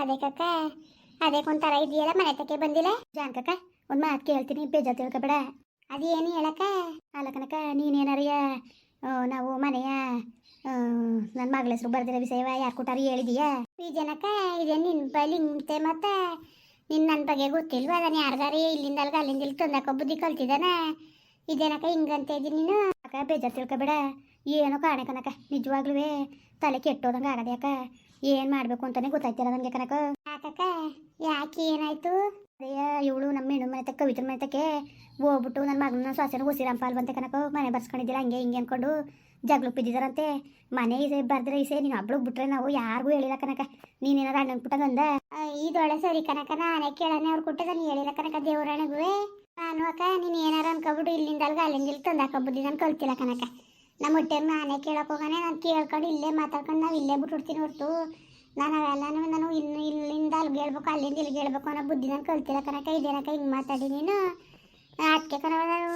ಅದೇ ಕಕ್ಕ ಅದೇ ಒಂಥರ ಇದೆಯಲ್ಲ ಮನೆ ತಕ್ಕೆ ಬಂದಿಲ್ಲ? ಜಾನ್ ಕಕ್ಕ ಒಂದು ಮಾತು ಕೇಳ್ತೀನಿ ಬೇಜಾರು ತಿಳ್ಕೊಬೇಡ. ಅದೇನು ಹೇಳಕ್ಕ? ಅಲ್ಲ ಕನಕ ನೀನೇನಾರಿಯ ನಾವು ಮನೆಯ ನನ್ನ ಮಗಳ ಹೆಸರು ಬರ್ದಿರೋ ವಿಷಯವ ಯಾರು ಕೊಟ್ಟಾರು ಹೇಳಿದೀಯಾ? ಈ ಜನಕ್ಕ ಇದೇ ನಿನ್ನ ಬಳಿ ಮುಂತೆ ಮತ್ತೆ ನಿನ್ನ ನನ್ನ ಬಗ್ಗೆ ಗೊತ್ತಿಲ್ವಾ? ಅದನ್ನ ಯಾರ್ಗಾರಿ ಇಲ್ಲಿಂದ ಅಲ್ಗ ಅಲ್ಲಿಂದ ಇಲ್ಲಿ ತಂದಕ್ಕ ಬುದ್ಧಿ ಕಲ್ತಿದ್ದಾನ? ಇದೇನಕ್ಕ ಹಿಂಗಂತ ಇದ್ದೀನಿ ನೀನು? ಅಕ್ಕ ಬೇಜಾರು ತಿಳ್ಕೊಬೇಡ. ಏನೋ ಕಾಣೆ ಕನಕ ನಿಜವಾಗ್ಲೂ ತಲೆ ಕೆಟ್ಟೋದಂಗೆ ಆಗದೆ ಯಾಕ ಏನು ಮಾಡಬೇಕು ಅಂತಾನೆ ಗೊತ್ತಾಯ್ತಿಲ್ಲ ನನಗೆ ಕನಕ ಯಾಕಕ್ಕ? ಯಾಕೆ ಏನಾಯ್ತು? ಅದೇ ಇವಳು ನಮ್ಮ ಹೆಣ್ಣು ಮನೆ ತಕ್ಕ ಕವಿತ್ರ ಮನೆ ತಕ್ಕೆ ಹೋಗ್ಬಿಟ್ಟು ನನ್ನ ಮಗನ ಸ್ವಾಸನ ಓಸಿರಂಪ ಅಲ್ವಂತೆ ಕನಕ ಮನೆ ಬರ್ಸ್ಕೊಂಡಿದ್ದಿಲ್ಲ ಹಂಗೆ ಹಿಂಗೆ ಅನ್ಕೊಂಡು ಜಗ್ಲು ಬಿದ್ದಿದಾರಂತೆ ಮನೆ ಇದೆ ಬರ್ದ್ರೆ ಇಸೆ ನೀನು ಹಬ್ಳಗ್ ಬಿಟ್ರೆ ನಾವು ಯಾರಿಗೂ ಹೇಳಿಲ್ಲ ಕನಕ ನೀನೇನಾರ ಅಣ್ಣನ ಪುಟ್ಟ ಗಂದ ಇದೊಳೆ ಸರಿ ಕನಕ ನಾನೇ ಕೇಳನೆ ಅವ್ರು ಕೊಟ್ಟದ ನೀ ಹೇಳಿಲ್ಲ ಕನಕ ದೇವ್ರಣೆಗುವೆ ನಾನು ಅಕ್ಕ ನೀನು ಏನಾರ ಅನ್ಕೊಬಿಟ್ಟು ಇಲ್ಲಿಂದ ಅಲ್ಗ ಅಲ್ಲಿಂದ ಇಲ್ಲಿ ಬುದ್ಧಿ ನಾನು ಕಲ್ತಿಲ್ಲ ಕನಕ ನಮ್ಮ ಹೊಟ್ಟೆಗೆ ನಾನೇ ಕೇಳಕ್ಕೆ ಹೋಗಾನೆ, ನಾನು ಕೇಳ್ಕೊಂಡು ಇಲ್ಲೇ ಮಾತಾಡ್ಕೊಂಡು ನಾವು ಇಲ್ಲೇ ಬಿಟ್ಬಿಡ್ತೀನಿ ಹೊರತು. ನಾನು ಅವೆಲ್ಲನೂ ನಾನು ಇನ್ನು ಇಲ್ಲಿಂದ ಅಲ್ಲಿಗೆ ಹೇಳ್ಬೇಕು, ಅಲ್ಲಿಂದ ಇಲ್ಲಿಗೆ ಹೇಳ್ಬೇಕು ಅನ್ನೋ ಬುದ್ಧಿ ನಾನು ಕಲ್ತಿಲ್ಲ ಕನಕ ಇದೇನಕ ಹಿಂಗೆ ಮಾತಾಡಿ ನೀನು. ಅದಕ್ಕೆ ಕಣವ ನಾನು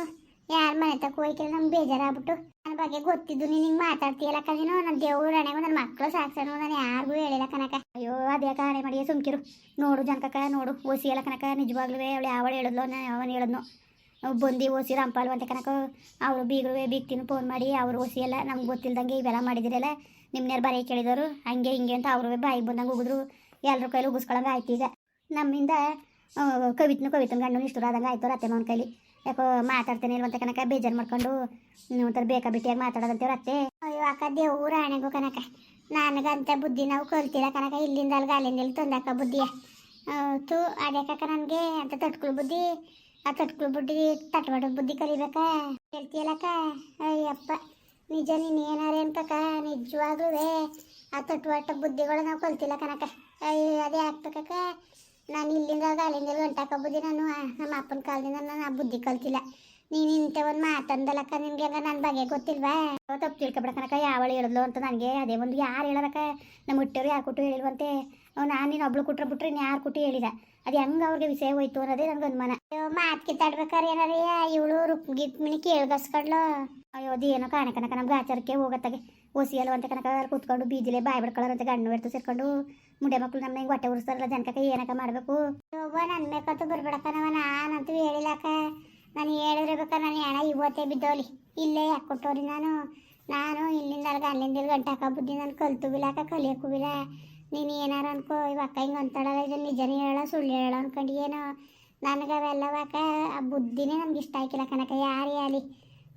ಯಾರ ಮನೆ ತಕ್ಕ ಹೋಯ್ತಿಲ್ಲ, ನಮ್ಗೆ ಬೇಜಾರಾಗ್ಬಿಟ್ಟು. ನನ್ನ ಬಗ್ಗೆ ಗೊತ್ತಿದ್ದು ನೀನು ಹಿಂಗೆ ಮಾತಾಡ್ತೀಯಲ್ಲ ನೀನು ನನ್ನ ದೇವ್ರ ಹಣೆಗೂ ನನ್ನ ಮಕ್ಕಳು ಸಾಕ್ಸನು, ನಾನು ಯಾರಿಗೂ ಹೇಳಿಲ್ಲ ಕನಕ ಅಯ್ಯೋ, ಅದೇ ಕಾಣೆ ಮಾಡಿ ಸುಮ್ಕಿರು. ನೋಡು ಜನಕ ನೋಡು ಓಸಿಯಲ್ಲ ಕನಕ ನಿಜವಾಗ್ಲೂ ಅವಳು ಯಾವಳು ಹೇಳಿದ್ಲು ನಾನು ಯಾವನು ಹೇಳಿದ್ನು. ಬಂದು ಓಸಿ ರಾಮ್ಪಾಲ್ ಅಂತ ಕನಕ ಅವರು ಬೀಗರು ಬೀಗ್ತೀನಿ ಫೋನ್ ಮಾಡಿ ಅವ್ರು ಓಸಿ ಎಲ್ಲ ನಮ್ಗೆ ಗೊತ್ತಿಲ್ದಂಗೆ ಇವೆಲ್ಲ ಮಾಡಿದಿರಲ್ಲ ನಿಮ್ಮನ್ಯಾರು ಬರೀ ಕೇಳಿದವರು. ಹಂಗೆ ಹಿಂಗೆ ಅಂತ ಅವರು ಬಾಯಿಗೆ ಬಂದಂಗೆ ಹೋಗಿದ್ರು ಎಲ್ಲರ ಕೈಲಿ ಉಗಿಸ್ಕೊಳಂಗೆ ಆಯ್ತು ಈಗ. ನಮ್ಮಿಂದ ಕವಿತನು ಕವಿತನ ಗಂಡನು ಇಷ್ಟು ಆದಂಗೆ ಆಯ್ತು ಅತ್ತೆ ಮಾವನ ಕೈಲಿ. ಯಾಕೋ ಮಾತಾಡ್ತೇನೆ ಇಲ್ವಂತ ಕನಕ, ಬೇಜಾರು ಮಾಡ್ಕೊಂಡು ಒಂಥರ ಬೇಕಾ ಬಿಟ್ಟಿಯಾಗಿ ಮಾತಾಡೋದಂತೇವ್ರ ಅತ್ತೆ. ಅಯ್ಯೋ ಅಕ್ಕ ದೇವು ರಾಣೆಗು ಕನಕ. ನನಗಂತ ಬುದ್ಧಿ ನಾವು ಕಲ್ತಿಲ್ಲ ಕನಕ. ಇಲ್ಲಿಂದ ಅಲ್ಲಿ ಅಲ್ಲಿಂದ ಇಲ್ಲಿ ತೊಂದಕ್ಕ ಬುದ್ಧಿಯ. ತು ಕಕ್ಕ ನನಗೆ ಅಂತ ತಟ್ಕೊಳ್ಳೋ ಬುದ್ಧಿ. ಆ ತಟ್ಕೊಳ್ ಬುದ್ಧಿ ತಟ್ವಾಡ ಬುದ್ಧಿ ಕಲಿಬೇಕಾ? ಹೇಳ್ತೀಯಲ್ಲಕ್ಕ ಅಯ್ಯಪ್ಪ, ನಿಜ ನೀನು ಏನಾರ ಅನ್ಕಕ್ಕ? ನಿಜವಾಗ್ಲೂ ಆ ತಟ್ವಾಟ ಬುದ್ಧಿಗಳು ನಾವು ಕಲ್ತಿಲ್ಲ ಕನಕ ಅಯ್ಯ, ಅದೇ ಆಗ್ಬೇಕಕ್ಕ. ನಾನು ಇಲ್ಲಿಂದ ಅಲ್ಲಿಂದ ಗಂಟಾಕ ಬುದ್ಧಿ ನಾನು. ನಮ್ಮ ಅಪ್ಪನ ಕಾಲದಿಂದ ನಾನು ಆ ಬುದ್ಧಿ ಕಲ್ತಿಲ್ಲ. ನೀನು ಇಂಥ ಒಂದು ಮಾತಂದಲಕ್ಕ ನಿನ್ಗೆ ಹಂಗ ನನ್ನ ಬಗ್ಗೆ ಗೊತ್ತಿಲ್ವಾ? ತಪ್ಪು ತಿಳ್ಕೊಬೇಡ ಕನಕ ಯಾವಳು ಹೇಳಿದ್ಲು ಅಂತ ನನಗೆ. ಅದೇ ಒಂದು ಯಾರು ಹೇಳೋದಕ್ಕ? ನಮ್ಮ ಹುಟ್ಟೋರು ಯಾರು ಹೇಳಿಲ್ವಂತೆ? ನಾನು ನೀನು ಒಬ್ಳು ಕೊಟ್ರೆ ಬಿಟ್ರೆ ಇನ್ನು ಯಾರು ಕುಟ್ಟಿ ಹೇಳಿದ? ಅದು ಹೆಂಗೆ ಅವ್ರಿಗೆ ವಿಷಯ ಹೋಯ್ತು ಅನ್ನೋದೇ ನನಗೆ ಅನುಮಾನ. ಅಯ್ಯೋ, ಮಾತು ಕಿತ್ತಾಡ್ಬೇಕಾರೆ ಏನಾರೇ? ಇವಳು ರುಕ್ಮಿಣಿ ಕೇಳ್ಗಸ್ಕೊಂಡ್ಲು ಅಯ್ಯೋ, ಅದು ಏನೋ ಕಾಣ ಕನಕ ನಮ್ಗೆ ಆಚಾರಕ್ಕೆ ಹೋಗತ್ತಾಗೆ. ಓಸಿಯಲ್ಲ ಅಂತ ಕನಕ ಕೂತ್ಕೊಂಡು ಬೀದಿಲೆ ಬಾಯಿ ಬಿಡ್ಕೊಳ್ಳೋರಂತೆ ಗಂಡು ಎಡ್ತು ಸೇರ್ಕೊಂಡು. ಮುಂಡೆ ಮಕ್ಕಳು ನಮ್ಮ ಹಿಂಗೆ ಹೊಟ್ಟೆ ಉರಿಸ್ತಾರಲ್ಲ ಜನಕ ಏನಕ ಮಾಡಬೇಕು? ಒಬ್ಬ ನನ್ನ ಮೇಕಂತೂ ಬರ್ಬೇಡಕ್ಕನವ ನಾನಂತೂ ಹೇಳಿಲ್ಲಕ್ಕ ನಾನು ಬೇಕ, ನಾನು ಹೆಣ ಇವತ್ತೇ ಬಿದ್ದೋಲಿ. ಇಲ್ಲೇ ಯಾಕೆ ನಾನು. ನಾನು ಇಲ್ಲಿಂದ ಅಲ್ಲಿಂದ ಗಂಟೆ ಬುದ್ಧಿ, ನಾನು ಕಲ್ತು ಬಿಲಾಕ ಕಲಿಯಕ್ಕೂ ಬಿಲ್ಲ ನೀನು ಏನಾರ ಅನ್ಕೋ ಇವಾಗ ಅಕ್ಕ ಹಿಂಗೆ ಅಂತಾಳಲ್ಲ ಇದು ನಿಜನೇ ಹೇಳ, ಸುಳ್ಳು ಹೇಳ ಅನ್ಕೊಂಡು, ಏನು ನನಗೆ ಅವೆಲ್ಲವಾಕ ಆ ಬುದ್ಧಿನೇ ನಮ್ಗೆ ಇಷ್ಟ ಆಯ್ಕಿಲ್ಲ ಕನಕ ಯಾರೇ ಆಗಲಿ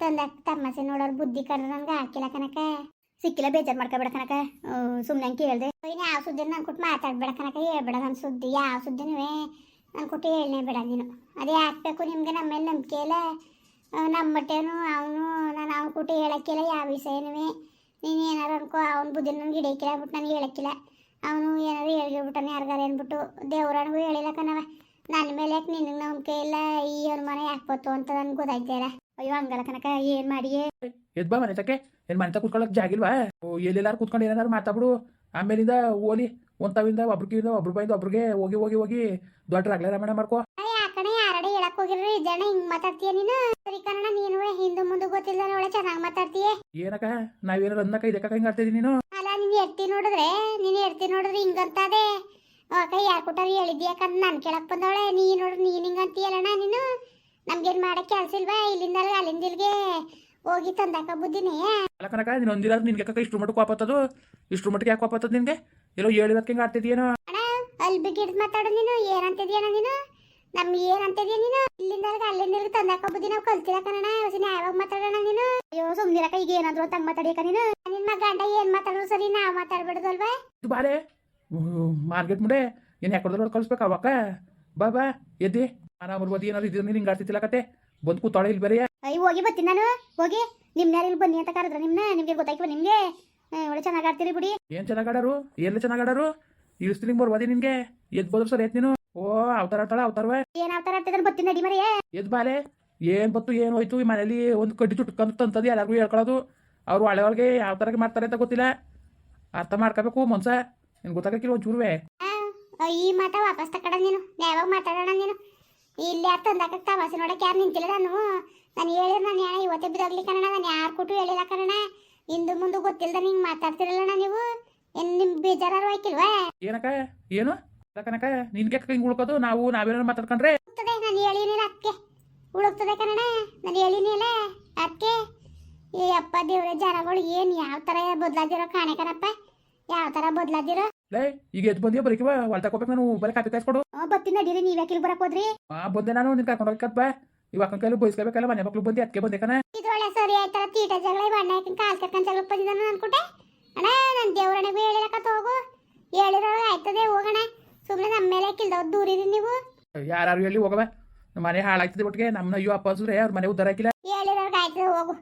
ತಂದಾಕ ತಮ್ಮಸೆ ನೋಡೋರು ಬುದ್ಧಿ ಕಂಡ್ರೆ ನನಗೆ ಹಾಕಿಲ್ಲ ಕನಕ ಸಿಕ್ಕಿಲ್ಲ, ಬೇಜಾರು ಮಾಡ್ಕೊಬೇಡ ಕನಕ ಸುಮ್ಮನೆ ಹಂಗೆ ಕೇಳಿದೆ. ಯಾವ ಸುದ್ದಿನ ನಾನು ಕೊಟ್ಟು ಮಾತಾಡ್ಬೇಡ ಕನಕ ಹೇಳ್ಬೇಡ ನನ್ನ ಸುದ್ದಿ, ಯಾವ ಸುದ್ದಿನೂ ನಾನು ಕೊಟ್ಟು ಹೇಳನೇ ಬೇಡ ನೀನು. ಅದೇ ಹಾಕ್ಬೇಕು ನಿಮಗೆ ನಮ್ಮ ಮೇಲೆ ನಂಬಿಕೆ ಇಲ್ಲ. ನಮ್ಮ ಮಟ್ಟೇನು ಅವನು, ನಾನು ಅವ್ನು ಕೊಟ್ಟು ಹೇಳಕ್ಕಿಲ್ಲ, ಯಾವ ವಿಷಯನೂ ನೀನು ಏನಾರು ಅನ್ಕೋ, ಅವ್ನ ಬುದ್ಧಿ ನನಗೆ ಹಿಡಿಯಕ್ಕಿಲ್ಲ ಬಿಟ್ಟು ನನಗೆ ಹೇಳಕ್ಕಿಲ್ಲ. ಅವನು ಏನಾರು ಹೇಳ್ಬಿಟ್ಟಾನೆ, ಯಾರಿಗಾರ ಅಂದ್ಬಿಟ್ಟು ದೇವ್ರನಿಗೂ ಹೇಳಿಲ್ಲ ಕಣವ ನನ್ನ ಮೇಲೆ ಯಾಕೆ ನಿನಗೆ ನಂಬಿಕೆ ಇಲ್ಲ? ಈ ಮನೆ ಯಾಕೆ ಅಂತ ನನ್ಗೆ ಗೊತ್ತಾಯ್ತಾರ ಅಯ್ಯೋ, ಹಂಗಲ್ಲ ಕನಕ ಏನು ಮಾಡಿಯೇ? ಎದ್ ಬಾ ಮನೆ ತಕ್ಕೆ ಏನ್ ಮನೆ ತಕ ಕುತ್ಕೊಳಕ್ ಜಾಗಿಲ್ವಾ ಓ, ಎಲ್ಲೆಲ್ಲಾರು ಕುತ್ಕೊಂಡು ಏನಾರು ಮಾತಾಡ್ಬಿಡು. ಆಮೇಲಿಂದ ಓಲಿ, ಒಂದ್ ತಾವಿಂದ ಒಬ್ರಿಗಿಂದ ಒಬ್ರು ಬೈಂದ ಒಬ್ರಿಗೆ ಹೋಗಿ ಹೋಗಿ ಹೋಗಿ ದೊಡ್ಡ ಮೇಡಮ್ ರಮಣ ಮಾಡ್ಕೋ ಹೋಗಿರ್ರಿ ಜನ ಹಿಂಗ್ ಮಾತಾಡ್ತೀಯ ನೀನು? ಸರಿ ಕನ್ನಡ ನೀನು ಹಿಂದೆ ಮುಂದೆ ಗೊತ್ತಿಲ್ಲ ಒಳ್ಳೆ ಚೆನ್ನಾಗಿ ಮಾತಾಡ್ತೀಯ? ಏನಕ್ಕ ನಾವೇನಾರ ಅನ್ನಕ ಇದಕ್ಕ ಹಿಂಗೆ ಆಡ್ತಾ ನೀನು? ಅಲ್ಲ ನೀನು ಎಡ್ತಿ ನೋಡಿದ್ರೆ ನೀನ್ ಎಡ್ತಿ ನೋಡಿದ್ರೆ ಹಿಂಗಂತದೆ. ಅಕ್ಕ ಯಾರು ಕೊಟ್ಟಾರ ಹೇಳಿದ್ಯಾ ಯಾಕಂದ್ರೆ ನಾನು ಕೇಳಕ್ ಬಂದವಳೆ. ನೀ ನೋಡ್ರಿ ನೀನು ಹಿಂಗಂತೀಯಲ್ಲಣ್ಣ ನೀನು? ನಮ್ಗೇನ್ ಮಾಡಕ್ ಕೆಲ್ಸ ಇಲ್ವಾ? ಇಲ್ಲಿಂದ ಅಲ್ಲಿಂದ ಇಲ್ಗೆ ಹೋಗಿ ತಂದಾಕ ಬುದ್ಧಿನೇ? ಅಲ್ಲ ಕನಕ ನೀನು ಒಂದಿರಾದ್ರು ನಿನ್ಗೆ ಯಾಕೆ ಇಷ್ಟು ಮಟ್ಟಕ್ಕೆ ವಾಪತ್ತದು ಇಷ್ಟು ಮಟ್ಟಿಗೆ ಯಾಕೆ ವಾಪತ್ತದ ನಿನ್ಗೆ? ಎಲ್ಲೋ ಹೇಳಿರೋದಕ್ಕೆ ಹಿಂಗೆ ಆಡ್ತಿದ್ಯೇನೋ? ಅಣ್ಣ ಅಲ್ಲಿ ಬಿಗಿಡ್ದು ಮಾತಾಡು ನೀನು ಏನಂತಿದ್ಯಣ್ಣ ನೀನು? ನಮ್ಗೆ ಏನಂತಿದ್ಯ ನೀನು? ಇಲ್ಲಿಂದ ಅಲ್ಲಿಂದ ಇಲ್ಲಿಗೆ ತಂದಾಕ ಬುದ್ಧಿ ನಾವು ಕಲ್ತಿಲ್ಲ ಕಣಣ್ಣ ಯೋಚನೆ ಯಾವಾಗ ಮಾತಾಡೋಣ ನೀನು? ಅಯ್ಯೋ ಸುಮ್ನಿರಕ ಈಗ ಏನಾದ್ರು ಅಂತ ಮಾತಾಡಿಯಕ ನೀನು? ನಿನ್ನ ಗಂಡ ಏನ್ ಮಾತಾಡಿದ್ರು ಸರಿ ನಾವು ಮಾತಾಡ್ಬಿಡುದಲ್ವಾ ದುಬಾರೆ ಮಾರ್ಕೆಟ್ ಮುಂಡೆ ಏನು ಯಾಕೊಡ್ದ್ರೆ ಕಳಿಸ್ಬೇಕು ಅವಕ್ಕ. ಬಾ ಬಾ ಎದ್ದಿ. ನಾನು ಬರ್ಬೋದು ಏನಾದ್ರು ಇದ್ರೆ ನೀನು ಹಿಂಗೆ ಆಡ್ತಿದ್ದಿಲ್ಲ ಕತೆ. ಬಂದು ಕೂತಾಳೆ ಇಲ್ಲಿ ಬೇರೆ. ಅಯ್ಯ ಹೋಗಿ ಬರ್ತೀನಿ ನಾನು. ಹೋಗಿ. ನಿಮ್ನ ಯಾರು ಇಲ್ಲಿ ಬನ್ನಿ ಅಂತ ಕರೆದ್ರ ನಿಮ್ನ? ನಿಮ್ಗೆ ಗೊತ್ತಾಯ್ತು ನಿಮ್ಗೆ? ಒಳ್ಳೆ ಚೆನ್ನಾಗಿ ಆಡ್ತೀರಿ ಬಿಡಿ. ಏನ್ ಚೆನ್ನಾಗಿ ಆಡೋರು? ಎಲ್ಲ ಚೆನ್ನಾಗಿ ಆಡೋರು? ಇಳಿಸ್ತೀನಿ ಬರ್ಬೋದಿ ನಿನ್ಗೆ. ಎದ್ ಬೋದ್ರು ಸರ್ ಎತ್ ನೀನು. ಓ ಅವತಾರ ಆಡ್ತಾಳ ಅವತಾರವೇ. ಏನ್ ಅವತಾರ ಆಡ್ತಿದ್ರೆ ಬರ್ತೀನಿ ನಡಿ ಮರಿಯೇ ಎದ್ ಬಾಲೆ ಏನ್ ಬತ್ತು ಏನು ಹೋಯ್ತು ಈ ಮನೇಲಿ ಒಂದು ಕಡ್ಡಿ ತುಟ್ಕಂತ ತಂತದ ಎಲ್ಲರಿಗೂ ಹೇಳ್ಕೊಳ್ಳೋದು ಅವ್ರು ಒಳ್ಳೆ ಒಳಗೆ ಯಾವ ತರಕ್ಕೆ ಮಾಡ್ತಾರೆ ಅಂತ ಗೊತ್ತಿಲ್ಲ. ಅರ್ಥ ಮಾಡ್ಕೋಬೇಕು ಮನ್ಸ. ನಿನ್ ಗೊತ್ತಾಗಕ್ಕಿಲ್ಲ ಒಂಚೂರುವೆ ಈ ಮಾತ ವಾಪಸ್ ತಕಡ ನೀನು. ಯಾವಾಗ ಮಾತಾಡೋಣ ನೀನು. ಇಲ್ಲಿ ಯಾರು ತಂದಾಕ ತಮಾಸೆ ನೋಡಕ್ ಯಾರು ನಿಂತಿಲ್ಲ ನಾನು. ನಾನು ಹೇಳಿದ್ರೆ ನಾನು ಯಾರ ಇವತ್ತೇ ಬಿದ್ದಾಗ್ಲಿ ಕಣ ನಾನು ಯಾರು ಕೊಟ್ಟು ಹೇಳಿಲ್ಲ ಕಣ ಇಂದು ಮುಂದೆ ಗೊತ್ತಿಲ್ಲದ ಹಿಂಗೆ ಮಾತಾಡ್ತಿರಲ್ಲ ನೀವು. ಏನು ನಿಮ್ಗೆ ಬೇಜಾರು ಆಯ್ಕಿಲ್ವಾ ಏನಕ್ಕ? ಏನು? ಕನಕ ನಿನ್ಗೆ ಹಿಂಗ್ ಉಳ್ಕೋದು? ನಾವು ನಾವೇನಾರು ಮಾತಾಡ್ಕೊಂಡ್ರೆ. ನಾನು ಹೇಳಿನಿಲ್ಲ ಅದಕ್ಕೆ ಉಳುಕ್ತದೆ ಕನ್ನಡ ನಾನು ಹೇಳಿನಿಲ್ಲ ಅದಕ್ಕೆ ಈ ಅಪ್ಪ ದೇವ್ರ ಜನಗಳು ಏನ್ ಯಾವ ತರ ಬದಲಾದಿರೋ ಕಾಣೆ ಕಣಪ್ಪ? ಯಾವ ತರ ಬದಲಾದಿರೋ ಲೇ ಈಗ ಎದ್ದು ಬಂದಿಯೋ ಬರೀಕಿವ ಹೊಲ್ ತಗೋಬೇಕು ನಾನು ಬರೀ ಕಾಪಿ ಕಾಯಿಸ್ಕೊಡು. ಬತ್ತಿನ ನಡೀರಿ ನೀವು ಯಾಕೆ ಬರಕ್ ಹೋದ್ರಿ? ಆ ಬಂದೆ ನಾನು ನಿನ್ ಕರ್ಕೊಂಡು ಹೋಗ್ಕಪ್ಪ ಇವಾಗ ಕೈಲಿ ಬಯಸ್ಕೋಬೇಕಲ್ಲ ಮನೆ ಮಕ್ಳು ಬಂದು ಅದಕ್ಕೆ ಬಂದೆ ಕಣ. ಇದ್ರೊಳ್ಳೆ ಸರಿ ಆಯ್ತಾರ ತೀಟ ಜಗಳ ಇವ್ ಅಣ್ಣ ಯಾಕೆ ಕಾಲ್ ಕರ್ಕೊಂಡ್ ಜಗಳ ಬಂದಿದ್ದಾನ ಅನ್ಕೊಟ್ಟೆ ಅಣ್ಣ ನನ್ನ ಹೇಳಿರಕತ್ತ ಹೋಗು. ಹೇಳಿರೋಳು ಆಯ್ತದೆ ಹೋಗೋಣ. ಸುಮ್ಮನೆ ನಮ್ಮ ಮೇಲೆ ಕಿಲ್ದವ್ ದೂರಿರಿ ನೀವು? ಯಾರು ಹೇಳಿ ಹೋಗವ? ನಮ್ಮ ಮನೆ ಹಾಳಾಗ್ತದೆ ಒಟ್ಟಿಗೆ. ನಮ್ಮನ್ನ ಅಯ್ಯೋ ಅಪ್ಪ ಅನ್ಸಿದ್ರೆ ಅವ್ರ ಮನೆ ಉದ್ದಾರ ಹಾಕಿಲ್ಲ. ಹೇಳಿರೋರ್ಗೆ ಆಯ್ತದೆ ಹೋಗು.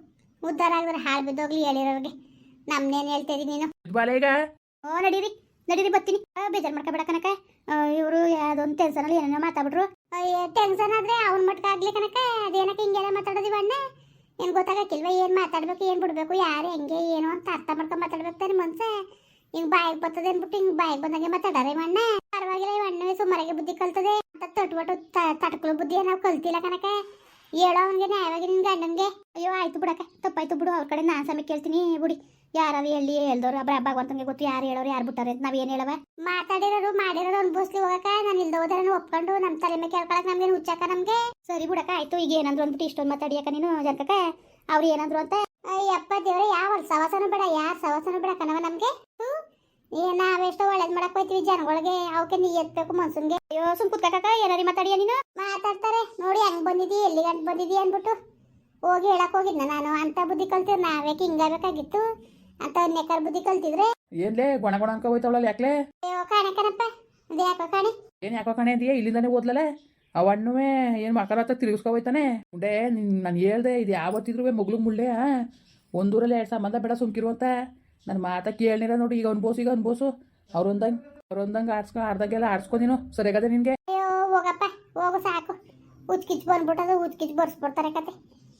ಉದ್ದಾರ ಆಗಿದ್ರೆ ಹಾಳು ಬಿದ್ದೋಗ್ಲಿ ಹೇಳಿರೋರ್ಗೆ. ನಮ್ನೇನು ಹೇಳ್ತಾ ಇದೀನಿ ನೀನು? ಬಾಲೆ ಈಗ? ಓ ನಡೀರಿ. ನಡೀರಿ ಬರ್ತೀನಿ. ಬೇಜಾರು ಮಾಡ್ಕೊಬೇಡ ಕನಕ ಇವರು ಟೆನ್ಷನ್ ಅಲ್ಲಿ ಏನೇನೋ ಮಾತಾಡ್ಬಿಟ್ರು ಟೆನ್ಷನ್ ಆದ್ರೆ ಅವ್ನ ಮಟ್ಕ ಆಗ್ಲಿ ಕನಕ ಅದೇನಕ್ಕೆ ಹಿಂಗೆಲ್ಲ ಮಾತಾಡೋದಿವ ಅಣ್ಣ? ಏನು ಗೊತ್ತಾಗಕ್ಕಿಲ್ವ ಏನು ಮಾತಾಡ್ಬೇಕು ಏನು ಬಿಡ್ಬೇಕು ಯಾರು ಹೆಂಗೆ ಏನು ಅಂತ ಅರ್ಥ ಮಾಡ್ಕೊಂಡು ಮಾತಾಡ್ಬೇಕು ತಾನೆ ಮನ್ಸ. ಹಿಂಗೆ ಬಾಯಿಗೆ ಬರ್ತದೆ ಅನ್ಬಿಟ್ಟು ಹಿಂಗ್ ಬಾಯಿಗೆ ಬಂದಂಗೆ ಮಾತಾಡಾರೆ ಇವ ಅಣ್ಣ ಪರವಾಗಿಲ್ಲ ಇವ ಅಣ್ಣವೇ ಸುಮಾರಿಗೆ ಬುದ್ಧಿ ಕಲ್ತದೆ. ಅಂತ ತಟ್ಕಲು ಬುದ್ಧಿ ನಾವು ಕಲ್ತಿಲ್ಲ ಕನಕ ಹೇಳೋ ಅವನಿಗೆ, ನ್ಯಾಯವಾಗಿ ನಿನ್ ಗಂಡನ್ಗೆ? ಅಯ್ಯೋ, ಆಯ್ತು ಬಿಡಕ ತಪ್ಪಾಯ್ತು ಬಿಡು, ಅವ್ರ ಕಡೆ ನಾನು ಸಮಯ ಕೇಳ್ತೀನಿ. ಬಿಡಿ ಯಾರು ಎಲ್ಲಿ ಹೇಳ್ದವ್ರು ಅಬ್ರ ಭಗವಂತಂಗೆ ಗೊತ್ತು ಯಾರು ಹೇಳೋರು, ಯಾರು ಬಿಟ್ಟಾರೆ ಅಂತ ನಾವೇನು ಹೇಳವ? ಮಾತಾಡಿರೋರು, ಮಾಡಿರೋರು ಅನ್ಭವಿಸ್ಲಿ ಹೋಗಕ ನಾನು ಇಲ್ದ ಹೋದ್ರೆ ಒಪ್ಕೊಂಡು ನಮ್ಮ ತಲೆ ಮೇಲೆ ಕೇಳ್ಕೊಳಕ್ ನಮ್ಗೆ ಹುಚ್ಚಾಕ ನಮ್ಗೆ? ಸರಿ ಬಿಡಕ ಆಯ್ತು, ಈಗ ಏನಂದ್ರು ಅಂದ್ಬಿಟ್ಟು ಇಷ್ಟೊಂದು ಮಾತಾಡಿಯಕ ನೀನು ಜನಕಕ ಅವ್ರು ಏನಂದ್ರು ಅಂತ? ಅಯ್ಯಪ್ಪ ದೇವ್ರೆ, ಯಾವ ಸವಾಸನ ಬೇಡ, ಯಾರು ಸವಾಸನ ಬೇಡ ಕಣವ ನಮ್ಗೆ? ಏ ನಾವೆಷ್ಟೋ ಒಳ್ಳೇದ್ ಮಾಡಕ್ ಹೋಯ್ತೀವಿ ಜನಗಳಿಗೆ ಅವಕ್ಕೆ ನೀ ಎತ್ಬೇಕು ಮನ್ಸನ್ಗೆ. ಅಯ್ಯೋ ಸುಮ್ ಕುತ್ಕಾಕ ಏನಾರಿ ಮಾತಾಡಿಯ ನೀನು? ಮಾತಾಡ್ತಾರೆ. ನೋಡಿ ಹಂಗ್ ಬಂದಿದಿ ಎಲ್ಲಿ ಗಂಟ್ ಬಂದಿದಿ ಅನ್ಬಿಟ್ಟು ಹೋಗಿ ಹೇಳಕ್ ಹೋಗಿದ್ನ ನಾನು. ಅಂತ ಬುದ್ಧಿ ಕಲ್ತಿರ್ ನಾವ್ಯಾಕೆ ಹಿಂಗಾಗಬೇಕಾಗಿತ್ತು ಅಂತ ನೆಕರ್ ಬುದ್ಧಿ ಕಲ್ತಿದ್ರೆ? ಏನ್ಲೇ ಗೊಣ ಗೊಣ ಅನ್ಕೊ ಹೋಯ್ತಾವಳಲ್ಲ ಯಾಕ್ಲೆ? ಅಯ್ಯೋ ಕಾಣೆ ಕಣಪ್ಪ. ಅದೇ ಯಾಕೋ ಕಾಣೆ? ಏನು ಯಾಕೋ ಕಾಣೆ ಅಂತೀಯ ಇಲ್ಲಿಂದಾನೆ ಓದ್ಲಲ್ಲ ಅವ ಅಣ್ಣುವೆ ಏನು ಅಂತ ತಿರುಗಿಸ್ಕೊ ಹೋಯ್ತಾನೆ? ಮುಂಡೆ ನಿನ್ ನಾನು ಹೇಳ್ದೆ ಇದು ಯಾವತ್ತಿದ್ರು ಮಗ್ಳು ಮುಳ್ಳೆ ಒಂದೂರಲ್ಲಿ ಎರಡು ಸಂಬಂಧ ಬೇಡ ಸುಮ್ಕಿರು ಅಂತ ನನ್ನ ಮಾತಾ ಕೇಳಿರ ನೋಡಿ ಈಗ ಅನ್ಬೋಸು ಈಗ ಅನ್ಬೋಸು. ಅವ್ರೊಂದಂಗೆ ಅವ್ರೊಂದಂಗೆ ಆಡ್ಸ್ಕೊ ಆಡ್ದಂಗೆಲ್ಲ ಆಡ್ಸ್ಕೊ ನೀನು. ಸರಿಯಾಗದ ನಿನಗೆ? ಅಯ್ಯೋ ಹೋಗಪ್ಪ ಹೋಗು ಸಾಕು. ಉಚ್ಕಿಚ್ ಬಂದ್ಬಿಟ್ಟದು ಉಚ್ಕಿಚ್ ಬರ್ಸ್ಬಿಡ್ತಾರೆ ಕತೆ.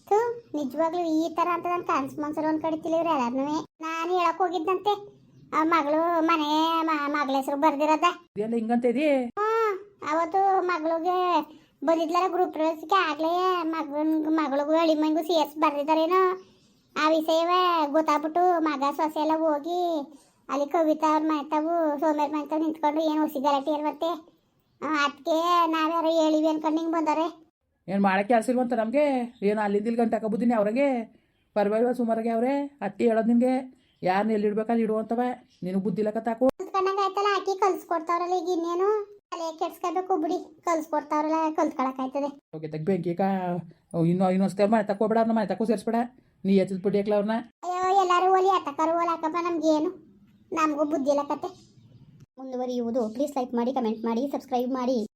ಥೂ ನಿಜವಾಗ್ಲೂ ಈ ತರ ಅಂತ ನಾನು ಮನ್ಸರ್ ಮನ್ಸರು ಒಂದ್ ಕಡೆ ಇವ್ರು ಎಲ್ಲಾರ್ನೂ ನಾನು ಹೇಳಕ್ ಹೋಗಿದ್ದಂತೆ ಆ ಮಗಳು ಮನೆ ಮಗಳ ಹೆಸರು ಬರ್ದಿರದ. ಇದೆಲ್ಲ ಹಿಂಗಂತ ಇದೀ ಹ್ಮ್ ಅವತ್ತು ಮಗಳಿಗೆ ಬಂದಿದ್ಲಲ್ಲ ಗ್ರೂಪ್ ಪ್ರವೇಶಕ್ಕೆ ಆಗ್ಲೇ ಮಗನ್ ಮಗಳಿಗೂ ಅಳಿಮಂಗೂ ಸಿ ಎಸ್ ಬರ್ದಿದ್ದಾರೇನೋ. ಆ ವಿಷಯವೇ ಗೊತ್ತಾಗ್ಬಿಟ್ಟು ಮಗ ಸೊಸೆ ಎಲ್ಲ ಹೋಗಿ ಅಲ್ಲಿ ಕವಿತಾ ಅವ್ರ ಮಾಡ್ತಾವು ಸೋಮೇರ್ ಮಾಡ್ತಾವ್ ನಿಂತ್ಕೊಂಡ್ರು ಏನು ಹುಸಿ ಗಲಾಟೆ ಇರ್ವತ್ತೆ ಅದಕ್ಕೆ ನಾವ್ಯಾರು ಹೇಳಿವಿ ಅನ್ಕೊಂಡು ಹಿಂಗೆ ಬಂದಾರೆ ಏನು ಮಾಡಕ್ಕೆ ಕೆಲಸ ಇಲ್ವಂತ ನಮಗೆ? ಏನು ಅಲ್ಲಿಂದ ಇಲ್ಲಿ ಗಂಟೆ ಹಾಕೋಬುದ್ದೀನಿ ಅವ್ರಂಗೆ? ಪರವಾಗಿಲ್ಲ ಸುಮಾರಾಗೆ ಅವ್ರೆ ಅತ್ತಿ ಹೇಳೋದು ನಿನಗೆ. ಯಾರನ್ನ ಅಲ್ಲಿ ಇಡುವಂತವ ನಿನಗೆ ಬುದ್ಧಿ ಲೆಕ್ಕ ತಾಕು. ಕಲ್ತ್ಕೊಂಡಂಗೆ ಆಯ್ತಲ್ಲ ಹಾಕಿ ಕಲ್ಸ್ಕೊಡ್ತಾವ್ರಲ್ಲ ಈಗ ಇನ್ನೇನು? ತಲೆ ಕೆಡ್ಸ್ಕೋಬೇಕು ಬಿಡಿ ಕಲ್ಸ್ಕೊಡ್ತಾವ್ರಲ್ಲ ಕಲ್ತ್ಕೊಳಕಾಯ್ತದೆ ಓಕೆ ತೆಗ್ ಬೆಂಕಿ ಕಾ ಇನ್ನೂ ಇನ್ನೊಂದ್ಸತಿ ಮನೆ ತಕೋಬೇಡ ಅವ್ರನ್ನ ಮಾಡಿ ತಕೋ ಸೇರಿಸ್ಬೇಡ. ನೀ ಎತ್ತಿದ ಹಾಕ್ಲ ಅವ್ರನ್ನ? ಅಯ್ಯೋ, ಎಲ್ಲರೂ ನಮಗೂ ಬುದ್ಧಿ ಇಲ್ಲ ಕತೆ ಮುಂದುವರಿಯುವುದು. ಪ್ಲೀಸ್ ಲೈಕ್ ಮಾಡಿ ಕಮೆಂಟ್ ಮಾಡಿ ಸಬ್ಸ್ಕ್ರೈಬ್ ಮಾಡಿ.